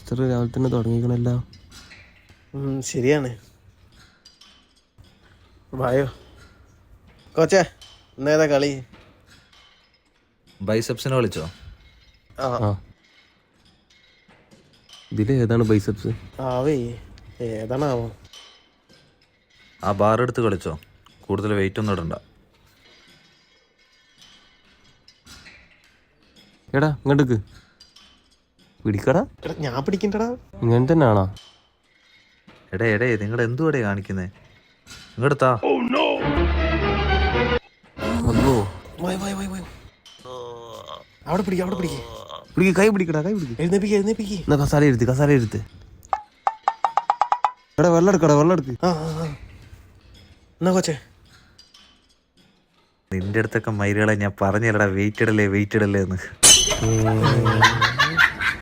രാവിലെ തന്നെ തുടങ്ങിക്കണല്ലോ. ശരിയാണ്. വായോ. കോച്ചേ ഇന്നേതാ കളി? ബൈസെപ്സിനെ വിളിച്ചോ? ആ. ആ. ഇതിൽ ഏതാണ് ബൈസെപ്സ്? ആവേ ഏതാണാവോ? ആ ബാർ എടുത്ത് കളിച്ചോ? കൂടുതൽ വെയിറ്റ് ഒന്നും ഇടണ്ട. എടാ ഇങ്ങോട്ടേക്ക് പിടിക്കടാ. എടാ ഞാൻ പിടിക്കണ്ടടാ. ഇങ്ങനെ തന്നെയാണോ എടേ എടേ നിങ്ങൾ എന്തുവടെ കാണിക്കുന്നേ? ഇങ്ങോട്ടാ അവിടെ പിടിക്ക അവിടെ പിടിക്ക. പിടിക്ക് കൈ പിടിക്കടാ കൈ പിടിക്ക്. എഴുന്നേപ്പിക്ക എഴുന്നേപ്പിക്ക. എന്നാ കസാല എടുത്ത് കസാല എടുത്ത് എടാ വെള്ളം എടുക്കടാ വെള്ളം എടുക്ക് ആ ആ ആ. എന്നാ കോച്ചേ. നിന്റെ അടുത്തൊക്കെ മൈലുകളെ ഞാൻ പറഞ്ഞല്ലടാ വെയിറ്റ് ഇടല്ലേ വെയിറ്റ് ഇടല്ലേ എന്ന്.